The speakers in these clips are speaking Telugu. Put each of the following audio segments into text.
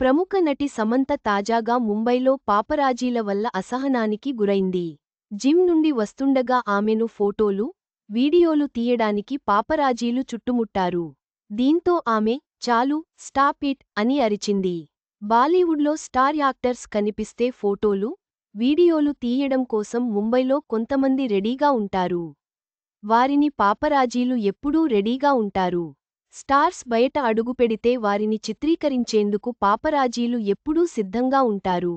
ప్రముఖ నటి సమంత తాజాగా ముంబైలో పాపరాజీల వల్ల అసహనానికి గురైంది. జిమ్ నుండి వస్తుండగా ఆమెను ఫోటోలు వీడియోలు తీయడానికి పాపరాజీలు చుట్టుముట్టారు. దీంతో ఆమె చాలు స్టాప్ ఇట్ అని అరిచింది. బాలీవుడ్లో స్టార్ యాక్టర్స్ కనిపిస్తే ఫోటోలు వీడియోలు తీయడం కోసం ముంబైలో కొంతమంది రెడీగా ఉంటారు. వారిని పాపరాజీలు ఎప్పుడూ రెడీగా ఉంటారు. స్టార్స్ బయట అడుగుపెడితే వారిని చిత్రీకరించేందుకు పాపరాజీలు ఎప్పుడూ సిద్ధంగా ఉంటారు.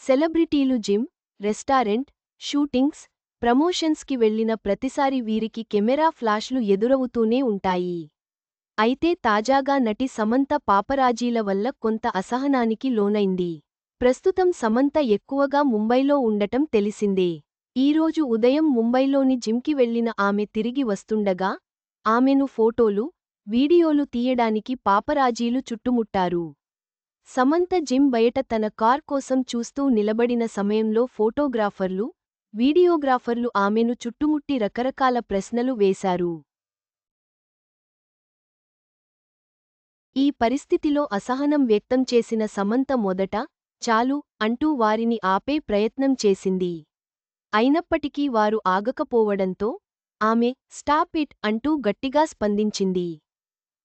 సెలబ్రిటీలు జిమ్ రెస్టారెంట్ షూటింగ్స్ ప్రమోషన్స్కి వెళ్ళిన ప్రతిసారి వీరికి కెమెరా ఫ్లాష్లు ఎదురవుతూనే ఉంటాయి. అయితే తాజాగా నటి సమంత పాపరాజీల వల్ల కొంత అసహనానికి లోనైంది. ప్రస్తుతం సమంత ఎక్కువగా ముంబైలో ఉండటం తెలిసిందే. ఈరోజు ఉదయం ముంబైలోని జిమ్కి వెళ్ళిన ఆమె తిరిగి వస్తుండగా ఆమెను ఫోటోలు వీడియోలు తీయడానికి పాపరాజీలు చుట్టుముట్టారు. సమంత జిమ్ బయట తన కార్ కోసం చూస్తూ నిలబడిన సమయంలో ఫోటోగ్రాఫర్లు వీడియోగ్రాఫర్లు ఆమెను చుట్టుముట్టి రకరకాల ప్రశ్నలు వేశారు. ఈ పరిస్థితిలో అసహనం వ్యక్తం చేసిన సమంత మొదట చాలు అంటూ వారిని ఆపే ప్రయత్నం చేసింది. అయినప్పటికీ వారు ఆగకపోవడంతో ఆమె స్టాప్ ఇట్ అంటూ గట్టిగా స్పందించింది.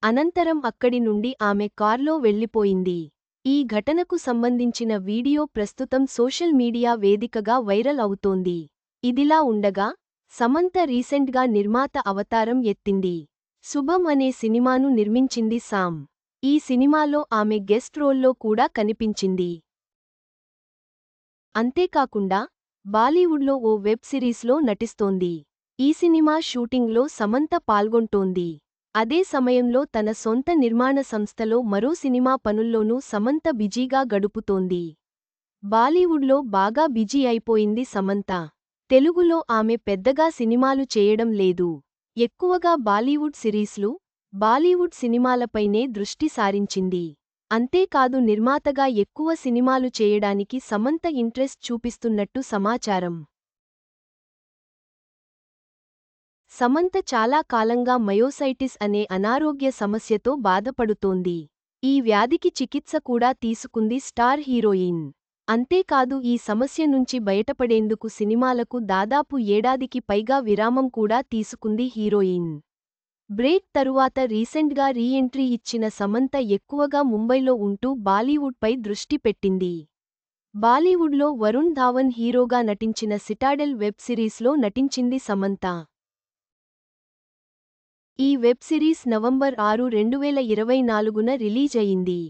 అనంతరం అక్కడి నుండి ఆమె కార్లో వెళ్ళిపోయింది ఈ ఘటనకు సంబంధించిన వీడియో ప్రస్తుతం సోషల్ మీడియా వేదికగా వైరల్ అవుతోంది. ఇదిలా ఉండగా సమంత రీసెంట్గా నిర్మాత అవతారం ఎత్తింది. శుభం అనే సినిమాను నిర్మించింది సామ్. ఈ సినిమాలో ఆమె గెస్ట్ రోల్లో కూడా కనిపించింది. అంతేకాకుండా బాలీవుడ్లో ఓ వెబ్ సిరీస్లో నటిస్తోంది. ఈ సినిమా షూటింగ్లో సమంత పాల్గొంటోంది. అదే సమయంలో తన సొంత నిర్మాణ సంస్థలో మరో సినిమా పనుల్లోనూ సమంత బిజీగా గడుపుతోంది. బాలీవుడ్లో బాగా బిజీ అయిపోయింది సమంత. తెలుగులో ఆమె పెద్దగా సినిమాలు చేయడం లేదు. ఎక్కువగా బాలీవుడ్ సిరీస్లు బాలీవుడ్ సినిమాలపైనే దృష్టి సారించింది. అంతేకాదు నిర్మాతగా ఎక్కువ సినిమాలు చేయడానికి సమంత ఇంట్రెస్ట్ చూపిస్తున్నట్టు సమాచారం. సమంత చాలా కాలంగా మయోసైటిస్ అనే అనారోగ్య సమస్యతో బాధపడుతోంది. ఈ వ్యాధికి చికిత్స కూడా తీసుకుంది స్టార్ హీరోయిన్. అంతేకాదు ఈ సమస్య నుంచి బయటపడేందుకు సినిమాలకు దాదాపు ఏడాదికి పైగా విరామం కూడా తీసుకుంది హీరోయిన్. బ్రేక్ తరువాత రీసెంట్గా రీ ఎంట్రీ ఇచ్చిన సమంత ఎక్కువగా ముంబైలో ఉంటూ బాలీవుడ్పై దృష్టి పెట్టింది. బాలీవుడ్లో వరుణ్ ధావన్ హీరోగా నటించిన సిటాడెల్ వెబ్ సిరీస్లో నటించింది సమంత. ఈ వెబ్ సిరీస్ నవంబర్ ఆరు రెండువేల ఇరవై నాలుగున రిలీజ్ అయింది.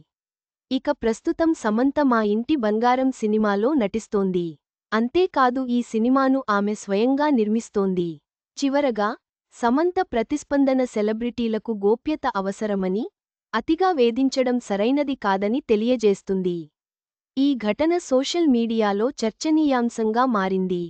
ఇక ప్రస్తుతం సమంత మా ఇంటి బంగారం సినిమాలో నటిస్తోంది. అంతేకాదు ఈ సినిమాను ఆమె స్వయంగా నిర్మిస్తోంది. చివరగా సమంత ప్రతిస్పందన సెలబ్రిటీలకు గోప్యత అవసరమని అతిగా వేధించడం సరైనది కాదని తెలియజేస్తుంది. ఈ ఘటన సోషల్ మీడియాలో చర్చనీయాంశంగా మారింది.